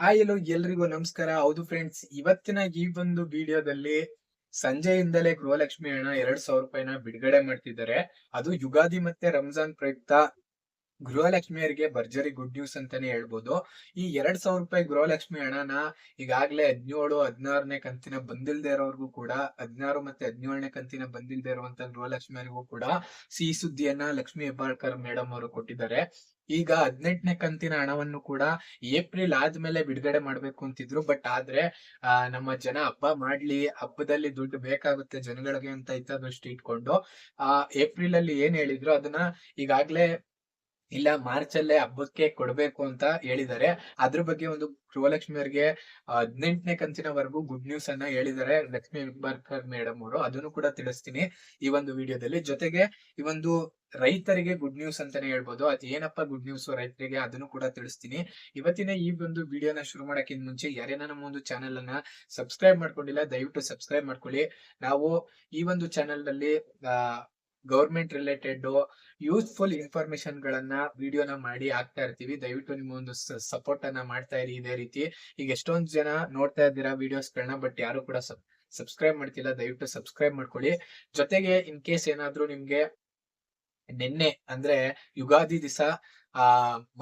Hi ಎಲ್ಲೋ ಎಲ್ರಿಗೂ ನಮಸ್ಕಾರ. ಹೌದು ಫ್ರೆಂಡ್ಸ್ ಇವತ್ತಿನ ಈ ಒಂದು ವಿಡಿಯೋದಲ್ಲಿ ಸಂಜೆಯಿಂದಲೇ ಗೃಹಲಕ್ಷ್ಮಿ ಹಣ ಎರಡ್ ಸಾವಿರ ರೂಪಾಯಿನ ಬಿಡುಗಡೆ ಮಾಡ್ತಿದ್ದಾರೆ. ಅದು ಯುಗಾದಿ ಮತ್ತೆ ರಂಜಾನ್ ಪ್ರಯುಕ್ತ ಗೃಹಲಕ್ಷ್ಮಿಯರಿಗೆ ಭರ್ಜರಿ ಗುಡ್ ನ್ಯೂಸ್ ಅಂತಾನೆ ಹೇಳ್ಬೋದು. ಈ ಎರಡ್ ಸಾವಿರ ರೂಪಾಯಿ ಗೃಹಲಕ್ಷ್ಮಿ ಹಣನ ಈಗಾಗ್ಲೇ ಹದಿನೇಳು, ಹದಿನಾರನೇ ಕಂತಿನ ಬಂದಿಲ್ದೆ ಇರೋರ್ಗೂ ಕೂಡ, ಹದಿನಾರು ಮತ್ತೆ ಹದಿನೇಳನೇ ಕಂತಿನ ಬಂದಿಲ್ದೇ ಇರುವಂತ ಗೃಹಲಕ್ಷ್ಮಿಯರಿಗೂ ಕೂಡ ಸಿಹಿ ಸುದ್ದಿಯನ್ನ ಲಕ್ಷ್ಮಿ ಹೆಬ್ಬಾಳ್ಕರ್ ಮೇಡಮ್ ಅವರು ಕೊಟ್ಟಿದ್ದಾರೆ. ಈಗ ಹದಿನೆಂಟನೇ ಕಂತಿನ ಹಣವನ್ನು ಕೂಡ ಏಪ್ರಿಲ್ ಆದ್ಮೇಲೆ ಬಿಡುಗಡೆ ಮಾಡ್ಬೇಕು ಅಂತಿದ್ರು. ಬಟ್ ಆದ್ರೆ, ಆ, ನಮ್ಮ ಜನ ಹಬ್ಬ ಮಾಡ್ಲಿ, ಹಬ್ಬದಲ್ಲಿ ದುಡ್ಡು ಬೇಕಾಗುತ್ತೆ ಜನಗಳಿಗೆ ಅಂತ ಇತ್ತಾದಷ್ಟು ಇಟ್ಕೊಂಡು, ಆ ಏಪ್ರಿಲ್ ಅಲ್ಲಿ ಏನ್ ಹೇಳಿದ್ರು, ಅದನ್ನ ಈಗಾಗ್ಲೇ ಇಲ್ಲ ಮಾರ್ಚ್ ಅಲ್ಲೇ ಹಬ್ಬಕ್ಕೆ ಕೊಡ್ಬೇಕು ಅಂತ ಹೇಳಿದ್ದಾರೆ. ಅದ್ರ ಬಗ್ಗೆ ಒಂದು ಗೃಹಲಕ್ಷ್ಮಿಯರಿಗೆ ಹದಿನೆಂಟನೇ ಕಂತಿನವರೆಗೂ ಗುಡ್ ನ್ಯೂಸ್ ಅನ್ನ ಹೇಳಿದ್ದಾರೆ ಲಕ್ಷ್ಮಿ ಬರ್ಕರ್ ಮೇಡಮ್ ಅವರು. ಅದನ್ನು ಕೂಡ ತಿಳಿಸ್ತೀನಿ ಈ ಒಂದು ವಿಡಿಯೋದಲ್ಲಿ. ಜೊತೆಗೆ ಈ ಒಂದು ರೈತರಿಗೆ ಗುಡ್ ನ್ಯೂಸ್ ಅಂತಾನೆ ಹೇಳ್ಬೋದು. ಅದ್ ಏನಪ್ಪ ಗುಡ್ ನ್ಯೂಸ್ ರೈತರಿಗೆ ಅದನ್ನು ಕೂಡ ತಿಳಿಸ್ತೀನಿ. ಇವತ್ತಿನ ಈ ಒಂದು ವಿಡಿಯೋನ ಶುರು ಮಾಡಕ್ಕಿಂತ ಮುಂಚೆ ಯಾರೇನ ನಮ್ಮ ಒಂದು ಚಾನೆಲ್ ಅನ್ನ ಸಬ್ಸ್ಕ್ರೈಬ್ ಮಾಡ್ಕೊಂಡಿಲ್ಲ, ದಯವಿಟ್ಟು ಸಬ್ಸ್ಕ್ರೈಬ್ ಮಾಡ್ಕೊಳ್ಳಿ. ನಾವು ಈ ಒಂದು ಚಾನೆಲ್ನಲ್ಲಿ ಗೌರ್ಮೆಂಟ್ ರಿಲೇಟೆಡ್ ಯೂಸ್ಫುಲ್ ಇನ್ಫಾರ್ಮೇಶನ್ ಗಳನ್ನ ವಿಡಿಯೋನ ಮಾಡಿ ಹಾಕ್ತಾ ಇರ್ತೀವಿ. ದಯವಿಟ್ಟು ನಿಮ್ಮ ಒಂದು ಸಪೋರ್ಟ್ ಅನ್ನ ಮಾಡ್ತಾ ಇರಿ ಇದೇ ರೀತಿ. ಈಗ ಎಷ್ಟೊಂದ್ ಜನ ನೋಡ್ತಾ ಇದ್ದೀರಾ ವಿಡಿಯೋಸ್ ಗಳನ್ನ ಬಟ್ ಯಾರು ಕೂಡ ಸಬ್ಸ್ಕ್ರೈಬ್ ಮಾಡ್ತಿಲ್ಲ, ದಯವಿಟ್ಟು ಸಬ್ಸ್ಕ್ರೈಬ್ ಮಾಡ್ಕೊಳ್ಳಿ. ಜೊತೆಗೆ ಇನ್ ಕೇಸ್ ಏನಾದ್ರೂ ನಿಮ್ಗೆ ನಿನ್ನೆ, ಅಂದ್ರೆ ಯುಗಾದಿ ದಿವಸ ಆ,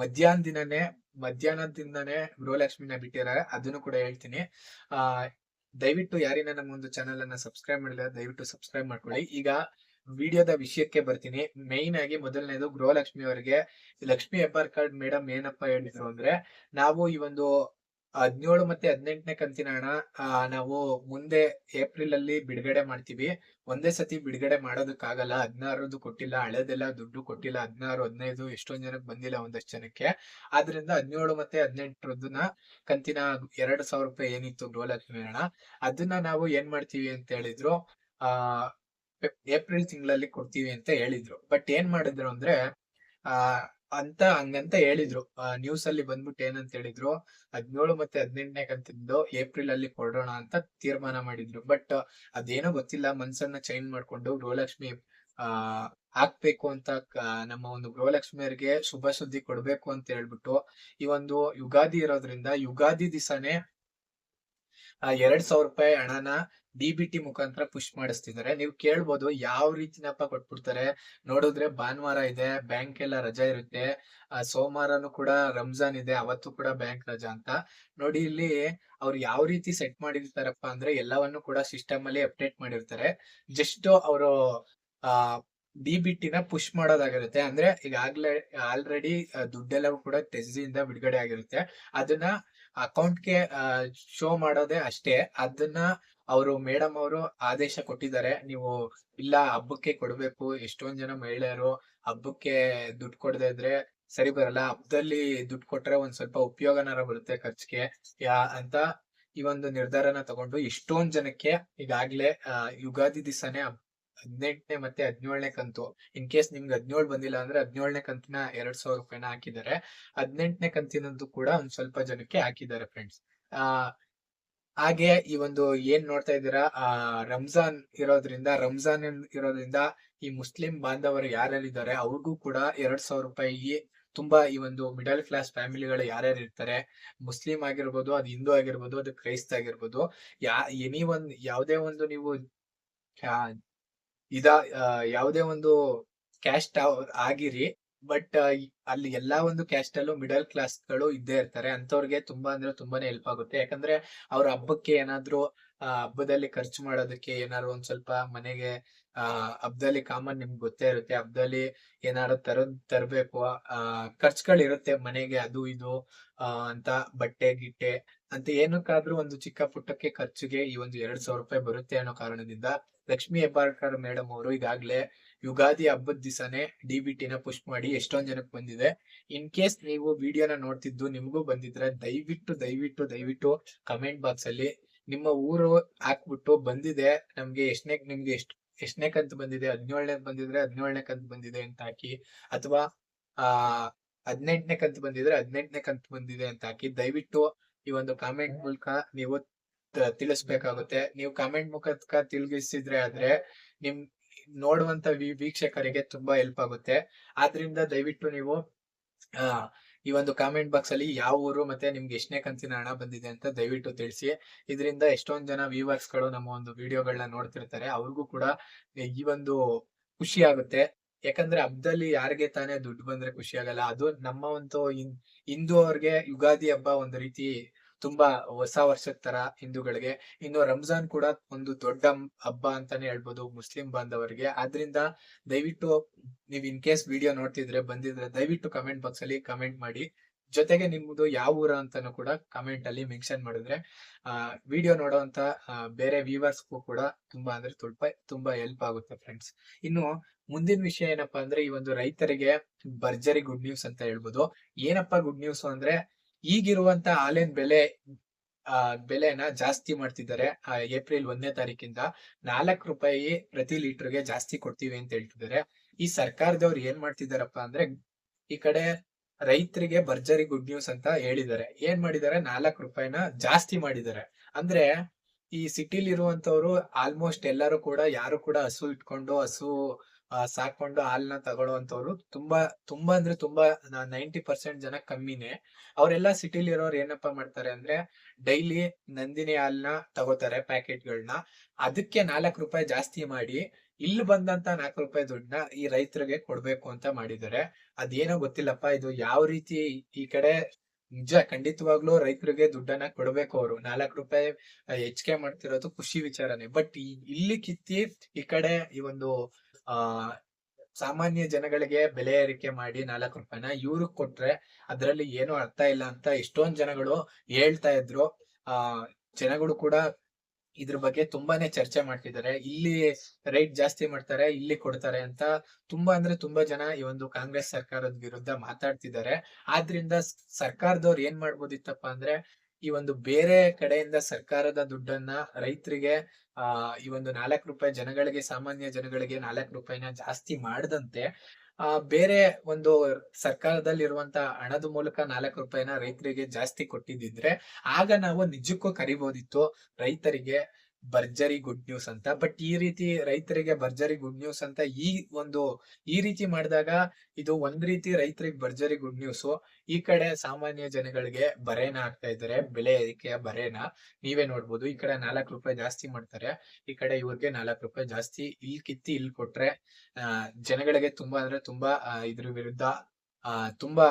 ಮಧ್ಯಾಹ್ನ ದಿನನೇ ಮಧ್ಯಾಹ್ನದಿಂದನೇ ಗೃಹಲಕ್ಷ್ಮಿನ ಬಿಟ್ಟಿದ್ದಾರೆ. ಅದನ್ನು ಕೂಡ ಹೇಳ್ತೀನಿ. ಆ, ದಯವಿಟ್ಟು ಯಾರಿನ ನಮ್ಮ ಒಂದು ಚಾನೆಲ್ ಅನ್ನ ಸಬ್ಸ್ಕ್ರೈಬ್ ಮಾಡಿಲ್ಲ, ದಯವಿಟ್ಟು ಸಬ್ಸ್ಕ್ರೈಬ್ ಮಾಡ್ಕೊಳ್ಳಿ. ಈಗ ವಿಡಿಯೋದ ವಿಷಯಕ್ಕೆ ಬರ್ತೀನಿ. ಮೇಯ್ನ್ ಆಗಿ ಮೊದಲನೇದು ಗೃಹಲಕ್ಷ್ಮಿ ಅವರಿಗೆ, ಲಕ್ಷ್ಮಿ ಹೆಬ್ಬಾಳ್ಕರ್ ಮೇಡಮ್ ಏನಪ್ಪ ಹೇಳಿದ್ರು ಅಂದ್ರೆ, ನಾವು ಈ ಒಂದು ಹದಿನೇಳು ಮತ್ತೆ ಹದಿನೆಂಟನೇ ಕಂತಿನ ಹಣ ನಾವು ಮುಂದೆ ಏಪ್ರಿಲ್ ಅಲ್ಲಿ ಬಿಡುಗಡೆ ಮಾಡ್ತೀವಿ. ಒಂದೇ ಸತಿ ಬಿಡುಗಡೆ ಮಾಡೋದಕ್ಕಾಗಲ್ಲ. ಹದಿನಾರದು ಕೊಟ್ಟಿಲ್ಲ, ಹಳೆದೆಲ್ಲ ದುಡ್ಡು ಕೊಟ್ಟಿಲ್ಲ. ಹದಿನಾರು, ಹದಿನೈದು ಎಷ್ಟೊಂದ್ ಜನಕ್ಕೆ ಬಂದಿಲ್ಲ ಒಂದಷ್ಟು ಜನಕ್ಕೆ. ಆದ್ರಿಂದ ಹದಿನೇಳು ಮತ್ತೆ ಹದಿನೆಂಟರದನ್ನ ಕಂತಿನ ಎರಡು ಸಾವಿರ ರೂಪಾಯಿ ಏನಿತ್ತು ಗೃಹಲಕ್ಷ್ಮಿ ಹಣ, ಅದನ್ನ ನಾವು ಏನ್ ಮಾಡ್ತೀವಿ ಅಂತ ಹೇಳಿದ್ರು, ಆ ಏಪ್ರಿಲ್ ತಿಂಗಳಲ್ಲಿ ಕೊಡ್ತೀವಿ ಅಂತ ಹೇಳಿದ್ರು. ಬಟ್ ಏನ್ ಮಾಡಿದ್ರು ಅಂದ್ರೆ, ಆ, ಅಂತ ಹಂಗಂತ ಹೇಳಿದ್ರು. ನ್ಯೂಸ್ ಅಲ್ಲಿ ಬಂದ್ಬಿಟ್ಟು ಏನಂತ ಹೇಳಿದ್ರು ಹದಿನೇಳು ಮತ್ತೆ ಹದಿನೆಂಟನೇ ಕಂತಿದ್ದು ಏಪ್ರಿಲ್ ಅಲ್ಲಿ ಕೊಡೋಣ ಅಂತ ತೀರ್ಮಾನ ಮಾಡಿದ್ರು. ಬಟ್ ಅದೇನೋ ಗೊತ್ತಿಲ್ಲ, ಮನ್ಸನ್ನ ಚೇಂಜ್ ಮಾಡ್ಕೊಂಡು ಗೃಹಲಕ್ಷ್ಮಿ, ಆ, ಹಾಕ್ಬೇಕು ಅಂತ ನಮ್ಮ ಒಂದು ಗೃಹಲಕ್ಷ್ಮಿಯರಿಗೆ ಶುಭ ಸುದ್ದಿ ಕೊಡ್ಬೇಕು ಅಂತ ಹೇಳ್ಬಿಟ್ಟು ಈ ಒಂದು ಯುಗಾದಿ ಇರೋದ್ರಿಂದ ಯುಗಾದಿ ದಿವಸನೇ ಎರಡ್ ಸಾವಿರ ರೂಪಾಯಿ ಹಣನ ಡಿ ಬಿ ಟಿ ಮುಖಾಂತರ ಪುಷ್ ಮಾಡಿಸ್ತಿದ್ದಾರೆ. ನೀವು ಕೇಳ್ಬೋದು ಯಾವ ರೀತಿನಪ್ಪ ಕೊಟ್ಬಿಡ್ತಾರೆ. ನೋಡಿದ್ರೆ ಭಾನುವಾರ ಇದೆ ಬ್ಯಾಂಕ್ ಎಲ್ಲ ರಜಾ ಇರುತ್ತೆ. ಆ ಸೋಮವಾರನು ಕೂಡ ರಂಜಾನ್ ಇದೆ, ಅವತ್ತು ಕೂಡ ಬ್ಯಾಂಕ್ ರಜಾ ಅಂತ. ನೋಡಿ ಇಲ್ಲಿ ಅವ್ರು ಯಾವ ರೀತಿ ಸೆಟ್ ಮಾಡಿರ್ತಾರಪ್ಪ ಅಂದ್ರೆ ಎಲ್ಲವನ್ನು ಕೂಡ ಸಿಸ್ಟಮ್ ಅಲ್ಲಿ ಅಪ್ಡೇಟ್ ಮಾಡಿರ್ತಾರೆ. ಜಸ್ಟ್ ಅವರು, ಆ, ಡಿ ಬಿ ಟಿನ ಪುಷ್ ಮಾಡೋದಾಗಿರುತ್ತೆ. ಅಂದ್ರೆ ಈಗಾಗ್ಲೇ, ಆಲ್ರೆಡಿ ದುಡ್ಡೆಲ್ಲವೂ ಕೂಡ ಟೆಸ್ಜಿಯಿಂದ ಬಿಡುಗಡೆ ಆಗಿರುತ್ತೆ. ಅದನ್ನ ಅಕೌಂಟ್ಗೆ ಶೋ ಮಾಡೋದೇ ಅಷ್ಟೇ. ಅದನ್ನ ಅವರು ಮೇಡಮ್ ಅವರು ಆದೇಶ ಕೊಟ್ಟಿದ್ದಾರೆ. ನೀವು ಇಲ್ಲ, ಹಬ್ಬಕ್ಕೆ ಕೊಡ್ಬೇಕು. ಎಷ್ಟೊಂದ್ ಜನ ಮಹಿಳೆಯರು ಹಬ್ಬಕ್ಕೆ ದುಡ್ಡು ಕೊಡದೆ ಇದ್ರೆ ಸರಿ ಬರಲ್ಲ. ಹಬ್ಬದಲ್ಲಿ ದುಡ್ಡು ಕೊಟ್ರೆ ಒಂದ್ ಸ್ವಲ್ಪ ಉಪಯೋಗನಾರ ಬರುತ್ತೆ ಖರ್ಚಿಗೆ. ಯಾ, ಅಂತ ಈ ಒಂದು ನಿರ್ಧಾರನ ತಗೊಂಡು ಎಷ್ಟೊಂದ್ ಜನಕ್ಕೆ ಈಗಾಗ್ಲೇ ಯುಗಾದಿ ದಿವಸನೇ ಹದಿನೆಂಟನೇ ಮತ್ತೆ ಹದಿನೇಳನೇ ಕಂತು. ಇನ್ ಕೇಸ್ ನಿಮ್ಗೆ ಹದಿನೇಳು ಬಂದಿಲ್ಲ ಅಂದ್ರೆ ಹದಿನೇಳನೇ ಕಂತಿನ ಎರಡ್ ಸಾವಿರ ರೂಪಾಯಿನ ಹಾಕಿದ್ದಾರೆ. ಹದಿನೆಂಟನೇ ಕಂತಿನದ್ದು ಕೂಡ ಒಂದ್ ಸ್ವಲ್ಪ ಜನಕ್ಕೆ ಹಾಕಿದ್ದಾರೆ ಫ್ರೆಂಡ್ಸ್ ಆ, ಹಾಗೆ ಈ ಒಂದು ಏನ್ ನೋಡ್ತಾ ಇದ್ದೀರಾ? ಆ, ರಂಜಾನ್ ಇರೋದ್ರಿಂದ ರಂಜಾನ್ ಇರೋದ್ರಿಂದ ಈ ಮುಸ್ಲಿಂ ಬಾಂಧವರು ಯಾರ್ಯಾರಿದ್ದಾರೆ? ಅವ್ರಿಗೂ ಕೂಡ ಎರಡ್ ಸಾವಿರ ರೂಪಾಯಿ ತುಂಬಾ ಈ ಒಂದು ಮಿಡಲ್ ಕ್ಲಾಸ್ ಫ್ಯಾಮಿಲಿಗಳು ಯಾರ್ಯಾರು ಇರ್ತಾರೆ? ಮುಸ್ಲಿಂ ಆಗಿರ್ಬೋದು, ಅದು ಹಿಂದೂ ಆಗಿರ್ಬೋದು, ಅದು ಕ್ರೈಸ್ತ ಆಗಿರ್ಬೋದು, ಯಾ, ಎನಿ ಒಂದ್, ಯಾವುದೇ ಒಂದು ನೀವು ಇದ ಯಾವುದೇ ಒಂದು ಕ್ಯಾಸ್ಟ್ ಆಗಿರಿ ಬಟ್ ಅಲ್ಲಿ ಎಲ್ಲಾ ಒಂದು ಕ್ಯಾಸ್ಟ್ ಅಲ್ಲೂ ಮಿಡಲ್ ಕ್ಲಾಸ್ಗಳು ಇದ್ದೇ ಇರ್ತಾರೆ. ಅಂತವ್ರಿಗೆ ತುಂಬಾ ಅಂದ್ರೆ ತುಂಬಾನೇ ಹೆಲ್ಪ್ ಆಗುತ್ತೆ. ಯಾಕಂದ್ರೆ ಅವ್ರ ಹಬ್ಬಕ್ಕೆ ಏನಾದ್ರು ಹಬ್ಬದಲ್ಲಿ ಖರ್ಚು ಮಾಡೋದಕ್ಕೆ ಏನಾದ್ರು ಒಂದ್ ಸ್ವಲ್ಪ ಮನೆಗೆ, ಆ ಹಬ್ಬದಲ್ಲಿ ಕಾಮನ್ ನಿಮ್ಗೆ ಗೊತ್ತೇ ಇರುತ್ತೆ. ಹಬ್ಬದಲ್ಲಿ ಏನಾದ್ರು ತರದ್ ತರ್ಬೇಕು. ಆ ಖರ್ಚುಗಳು ಇರುತ್ತೆ ಮನೆಗೆ, ಅದು ಇದು ಅಂತ ಬಟ್ಟೆ, ಗಿಟ್ಟೆ, ಅಂತ ಏನಕ್ಕಾದ್ರೂ ಒಂದು ಚಿಕ್ಕ ಪುಟ್ಟಕ್ಕೆ ಖರ್ಚಿಗೆ ಈ ಒಂದು ಎರಡ್ ಸಾವಿರ ರೂಪಾಯಿ ಬರುತ್ತೆ ಅನ್ನೋ ಕಾರಣದಿಂದ ಲಕ್ಷ್ಮಿ ಹೆಬ್ಬಾಳ್ಕರ್ ಮೇಡಮ್ ಅವರು ಈಗಾಗಲೇ ಯುಗಾದಿ ಹಬ್ಬದ ದಿವಸನೇ ಡಿ ಬಿ ಟಿನ ಪುಷ್ ಮಾಡಿ ಎಷ್ಟೊಂದ್ ಜನಕ್ಕೆ ಬಂದಿದೆ. ಇನ್ ಕೇಸ್ ನೀವು ವಿಡಿಯೋನ ನೋಡ್ತಿದ್ದು ನಿಮಗೂ ಬಂದಿದ್ರೆ ದಯವಿಟ್ಟು ದಯವಿಟ್ಟು ದಯವಿಟ್ಟು ಕಮೆಂಟ್ ಬಾಕ್ಸ್ ಅಲ್ಲಿ ನಿಮ್ಮ ಊರು ಹಾಕ್ಬಿಟ್ಟು ಬಂದಿದೆ ನಮ್ಗೆ ಎಷ್ಟನೇ ನಿಮ್ಗೆ ಎಷ್ಟು ಎಷ್ಟನೇ ಕಂತ್ ಬಂದಿದೆ ಹದಿನೇಳನೇ ಬಂದಿದ್ರೆ ಹದಿನೇಳನೇ ಕಂತ್ ಬಂದಿದೆ ಅಂತ ಹಾಕಿ ಅಥವಾ ಆ ಹದಿನೆಂಟನೇ ಕಂತ್ ಬಂದಿದ್ರೆ ಹದಿನೆಂಟನೇ ಕಂತ್ ಬಂದಿದೆ ಅಂತ ಹಾಕಿ ದಯವಿಟ್ಟು ಈ ಒಂದು ಕಾಮೆಂಟ್ ಮೂಲಕ ನೀವು ತಿಳಿಸ್ಬೇಕಾಗುತ್ತೆ. ನೀವು ಕಾಮೆಂಟ್ ಮುಖಾಂತರ ತಿಳಿಸಿದ್ರೆ ಆದ್ರೆ ನಿಮ್, ನೋಡುವಂತ ವೀಕ್ಷಕರಿಗೆ ತುಂಬಾ ಹೆಲ್ಪ್ ಆಗುತ್ತೆ. ಆದ್ರಿಂದ ದಯವಿಟ್ಟು ನೀವು, ಆ, ಈ ಒಂದು ಕಾಮೆಂಟ್ ಬಾಕ್ಸ್ ಅಲ್ಲಿ ಯಾವ ಊರು ಮತ್ತೆ ನಿಮ್ಗೆ ಎಷ್ಟನೇ ಕಂತಿನ ಹಣ ಬಂದಿದೆ ಅಂತ ದಯವಿಟ್ಟು ತಿಳಿಸಿ. ಇದರಿಂದ ಎಷ್ಟೊಂದ್ ಜನ ವ್ಯೂವರ್ಸ್ಗಳು ನಮ್ಮ ಒಂದು ವಿಡಿಯೋಗಳನ್ನ ನೋಡ್ತಿರ್ತಾರೆ. ಅವ್ರಿಗೂ ಕೂಡ ಈ ಒಂದು ಖುಷಿ ಆಗುತ್ತೆ. ಯಾಕಂದ್ರೆ ಹಬ್ಬದಲ್ಲಿ ಯಾರಿಗೆ ತಾನೇ ದುಡ್ಡು ಬಂದ್ರೆ ಖುಷಿ ಆಗಲ್ಲ. ಅದು ನಮ್ಮ ಒಂದು ಹಿಂದೂ ಅವ್ರಿಗೆ ಯುಗಾದಿ ಹಬ್ಬ ಒಂದು ರೀತಿ ತುಂಬಾ ಹೊಸ ವರ್ಷದ ತರ ಹಿಂದೂಗಳಿಗೆ. ಇನ್ನು ರಂಜಾನ್ ಕೂಡ ಒಂದು ದೊಡ್ಡ ಹಬ್ಬ ಅಂತಾನೆ ಹೇಳ್ಬೋದು ಮುಸ್ಲಿಂ ಬಾಂಧವರಿಗೆ. ಆದ್ರಿಂದ ದಯವಿಟ್ಟು ನೀವ್ ಇನ್ ಕೇಸ್ ವಿಡಿಯೋ ನೋಡ್ತಿದ್ರೆ, ಬಂದಿದ್ರೆ ದಯವಿಟ್ಟು ಕಮೆಂಟ್ ಬಾಕ್ಸ್ ಅಲ್ಲಿ ಕಮೆಂಟ್ ಮಾಡಿ. ಜೊತೆಗೆ ನಿಮ್ದು ಯಾವ ಊರ ಅಂತಾನು ಕೂಡ ಕಮೆಂಟ್ ಅಲ್ಲಿ ಮೆನ್ಷನ್ ಮಾಡಿದ್ರೆ, ಆ, ವಿಡಿಯೋ ನೋಡುವಂತ ಬೇರೆ ವ್ಯೂವರ್ಸ್ಗೂ ಕೂಡ ತುಂಬಾ ಅಂದ್ರೆ ಸ್ವಲ್ಪ ತುಂಬಾ ಹೆಲ್ಪ್ ಆಗುತ್ತೆ ಫ್ರೆಂಡ್ಸ್ ಇನ್ನು ಮುಂದಿನ ವಿಷಯ ಏನಪ್ಪಾ ಅಂದ್ರೆ ಈ ಒಂದು ರೈತರಿಗೆ ಭರ್ಜರಿ ಗುಡ್ ನ್ಯೂಸ್ ಅಂತ ಹೇಳ್ಬೋದು. ಏನಪ್ಪಾ ಗುಡ್ ನ್ಯೂಸ್ ಅಂದ್ರೆ ಈಗಿರುವಂತ ಹಾಲಿನ ಬೆಲೆ, ಆ, ಬೆಲೆನ ಜಾಸ್ತಿ ಮಾಡ್ತಿದ್ದಾರೆ. ಏಪ್ರಿಲ್ ಒಂದನೇ ತಾರೀಕಿಂದ ನಾಲ್ಕು ರೂಪಾಯಿ ಪ್ರತಿ ಲೀಟರ್ಗೆ ಜಾಸ್ತಿ ಕೊಡ್ತೀವಿ ಅಂತ ಹೇಳ್ತಿದ್ದಾರೆ. ಈ ಸರ್ಕಾರದವ್ರು ಏನ್ ಮಾಡ್ತಿದಾರಪ್ಪ ಅಂದ್ರೆ, ಈ ಕಡೆ ರೈತರಿಗೆ ಭರ್ಜರಿ ಗುಡ್ ನ್ಯೂಸ್ ಅಂತ ಹೇಳಿದ್ದಾರೆ. ಏನ್ ಮಾಡಿದ್ದಾರೆ? ನಾಲ್ಕು ರೂಪಾಯಿನ ಜಾಸ್ತಿ ಮಾಡಿದ್ದಾರೆ. ಅಂದ್ರೆ ಈ ಸಿಟಿಲಿ ಇರುವಂತವ್ರು ಆಲ್ಮೋಸ್ಟ್ ಎಲ್ಲರೂ ಕೂಡ, ಯಾರು ಕೂಡ ಹಸು ಇಟ್ಕೊಂಡು, ಹಸು ಸಾಕೊಂಡು ಹಾಲ್ನ ತಗೊಳ್ಳುವಂತವ್ರು ತುಂಬಾ ತುಂಬಾ ಅಂದ್ರೆ ತುಂಬಾ ನೈಂಟಿ ಪರ್ಸೆಂಟ್ ಜನ ಕಮ್ಮಿನೇ. ಅವರೆಲ್ಲ ಸಿಟಿಲಿ ಇರೋರು ಏನಪ್ಪಾ ಮಾಡ್ತಾರೆ ಅಂದ್ರೆ ಡೈಲಿ ನಂದಿನಿ ಹಾಲ್ನ ತಗೋತಾರೆ ಪ್ಯಾಕೆಟ್ಗಳನ್ನ ಅದಕ್ಕೆ ನಾಲ್ಕು ರೂಪಾಯಿ ಜಾಸ್ತಿ ಮಾಡಿ ಇಲ್ಲಿ ಬಂದಂತ ನಾಲ್ಕು ರೂಪಾಯಿ ದುಡ್ಡನ್ನ ಈ ರೈತರಿಗೆ ಕೊಡ್ಬೇಕು ಅಂತ ಮಾಡಿದ್ದಾರೆ. ಅದೇನೋ ಗೊತ್ತಿಲ್ಲಪ್ಪ, ಇದು ಯಾವ ರೀತಿ ಈ ಕಡೆ ನಿಜ ಖಂಡಿತವಾಗ್ಲೂ ರೈತರಿಗೆ ದುಡ್ಡನ್ನ ಕೊಡ್ಬೇಕು ಅವರು. ನಾಲ್ಕು ರೂಪಾಯಿ ಹೆಚ್ಚಿಗೆ ಮಾಡ್ತಿರೋದು ಖುಷಿ ವಿಚಾರನೆ. ಬಟ್ ಇಲ್ಲಿ ಕಿತ್ತಿ ಈ ಕಡೆ ಈ ಒಂದು ಆ, ಸಾಮಾನ್ಯ ಜನಗಳಿಗೆ ಬೆಲೆ ಏರಿಕೆ ಮಾಡಿ ನಾಲ್ಕು ರೂಪಾಯಿನ ಇವ್ರಿಗೆ ಕೊಟ್ರೆ ಅದ್ರಲ್ಲಿ ಏನು ಅರ್ಥ ಇಲ್ಲ ಅಂತ ಎಷ್ಟೊಂದ್ ಜನಗಳು ಹೇಳ್ತಾ ಇದ್ರು. ಆ, ಜನಗಳು ಕೂಡ ಇದ್ರ ಬಗ್ಗೆ ತುಂಬಾನೇ ಚರ್ಚೆ ಮಾಡ್ತಿದ್ದಾರೆ. ಇಲ್ಲಿ ರೈಟ್ ಜಾಸ್ತಿ ಮಾಡ್ತಾರೆ, ಇಲ್ಲಿ ಕೊಡ್ತಾರೆ ಅಂತ ತುಂಬಾ ಅಂದ್ರೆ ತುಂಬಾ ಜನ ಈ ಒಂದು ಕಾಂಗ್ರೆಸ್ ಸರ್ಕಾರದ ವಿರುದ್ಧ ಮಾತಾಡ್ತಿದ್ದಾರೆ. ಆದ್ರಿಂದ ಸರ್ಕಾರದವ್ರು ಏನ್ ಮಾಡ್ಬೋದಿತ್ತಪ್ಪ ಅಂದ್ರೆ ಈ ಒಂದು ಬೇರೆ ಕಡೆಯಿಂದ ಸರ್ಕಾರದ ದುಡ್ಡನ್ನ ರೈತರಿಗೆ ಆ, ಈ ಒಂದು ನಾಲ್ಕು ರೂಪಾಯಿ ಜನಗಳಿಗೆ, ಸಾಮಾನ್ಯ ಜನಗಳಿಗೆ ನಾಲ್ಕು ರೂಪಾಯಿನ ಜಾಸ್ತಿ ಮಾಡದಂತೆ, ಆ, ಬೇರೆ ಒಂದು ಸರ್ಕಾರದಲ್ಲಿ ಇರುವಂತ ಹಣದ ಮೂಲಕ ನಾಲ್ಕು ರೂಪಾಯಿನ ರೈತರಿಗೆ ಜಾಸ್ತಿ ಕೊಟ್ಟಿದ್ದಿದ್ರೆ, ಆಗ ನಾವು ನಿಜಕ್ಕೂ ಕರಿಬೋದಿತ್ತು ರೈತರಿಗೆ. ಭರ್ಜರಿ ಗುಡ್ ನ್ಯೂಸ್ ಅಂತ. ಬಟ್ ಈ ರೀತಿ ರೈತರಿಗೆ ಭರ್ಜರಿ ಗುಡ್ ನ್ಯೂಸ್ ಅಂತ ಈ ಒಂದು, ಈ ರೀತಿ ಮಾಡಿದಾಗ ಇದು ಒಂದ್ ರೀತಿ ರೈತರಿಗೆ ಭರ್ಜರಿ ಗುಡ್ ನ್ಯೂಸ್. ಈ ಕಡೆ ಸಾಮಾನ್ಯ ಜನಗಳಿಗೆ ಬರೇನ ಆಗ್ತಾ ಇದ್ದಾರೆ. ಬೆಲೆ ಏರಿಕೆಯ ಬರೇನ ನೀವೇ ನೋಡ್ಬೋದು. ಈ ಕಡೆ ನಾಲ್ಕು ರೂಪಾಯಿ ಜಾಸ್ತಿ ಮಾಡ್ತಾರೆ. ಈ ಕಡೆ ಇವ್ರಿಗೆ ನಾಲ್ಕು ರೂಪಾಯಿ ಜಾಸ್ತಿ ಇಲ್ಲಿ ಕಿತ್ತಿ ಇಲ್ಲಿ ಕೊಟ್ರೆ ಜನಗಳಿಗೆ ತುಂಬಾ ಅಂದ್ರೆ ತುಂಬಾ ಇದ್ರ ವಿರುದ್ಧ ತುಂಬಾ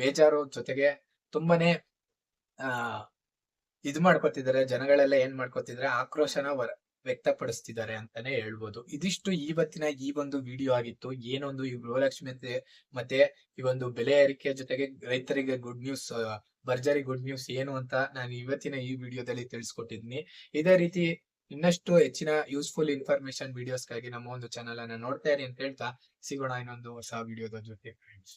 ಬೇಜಾರು ಜೊತೆಗೆ ತುಂಬಾನೇ ಇದು ಮಾಡ್ಕೊತಿದ್ದಾರೆ ಜನಗಳೆಲ್ಲ ಏನ್ ಮಾಡ್ಕೋತಿದ್ರೆ, ಆಕ್ರೋಶನ ವ್ಯಕ್ತಪಡಿಸ್ತಿದ್ದಾರೆ ಅಂತಾನೆ ಹೇಳ್ಬೋದು. ಇದಿಷ್ಟು ಇವತ್ತಿನ ಈ ಒಂದು ವಿಡಿಯೋ ಆಗಿತ್ತು. ಏನೊಂದು ಈ ಗೃಹಲಕ್ಷ್ಮಿ ಮತ್ತೆ ಮತ್ತೆ ಈ ಒಂದು ಬೆಲೆ ಏರಿಕೆ ಜೊತೆಗೆ ರೈತರಿಗೆ ಗುಡ್ ನ್ಯೂಸ್ ಭರ್ಜರಿ ಗುಡ್ ನ್ಯೂಸ್ ಏನು ಅಂತ ನಾನು ಇವತ್ತಿನ ಈ ವಿಡಿಯೋದಲ್ಲಿ ತಿಳಿಸ್ಕೊಟ್ಟಿದ್ದೀನಿ ಇದೇ ರೀತಿ ಇನ್ನಷ್ಟು ಹೆಚ್ಚಿನ ಯೂಸ್ಫುಲ್ ಇನ್ಫಾರ್ಮೇಶನ್ ವಿಡಿಯೋಸ್ಗಾಗಿ ನಮ್ಮ ಒಂದು ಚಾನಲ್ ಅನ್ನ ನೋಡ್ತಾ ಇರಿ ಅಂತ ಹೇಳ್ತಾ, ಸಿಗೋಣ ಇನ್ನೊಂದು ಹೊಸ ವಿಡಿಯೋದ ಜೊತೆ. ಫ್ರೆಂಡ್ಸ್